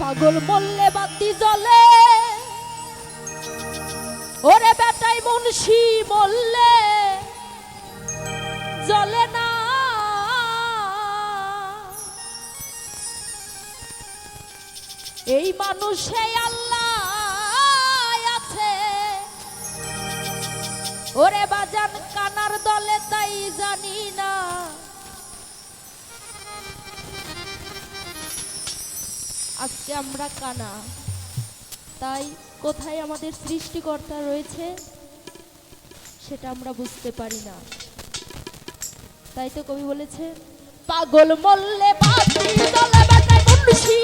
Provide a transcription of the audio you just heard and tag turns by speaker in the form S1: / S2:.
S1: পাগল মরলে বাতি জ্বলে। ওরে বেটাই মুন্সি, মরলে জ্বলে না। এই মানুষে আল্লাহ আছে। ওরে বাজান আমরা কানা। তাই কোথায় আমাদের সৃষ্টিকর্তা রয়েছে, সেটা আমরা বুঝতে পারি না। তাই তো কবি বলেছে, পাগল মল্লে মুন্সি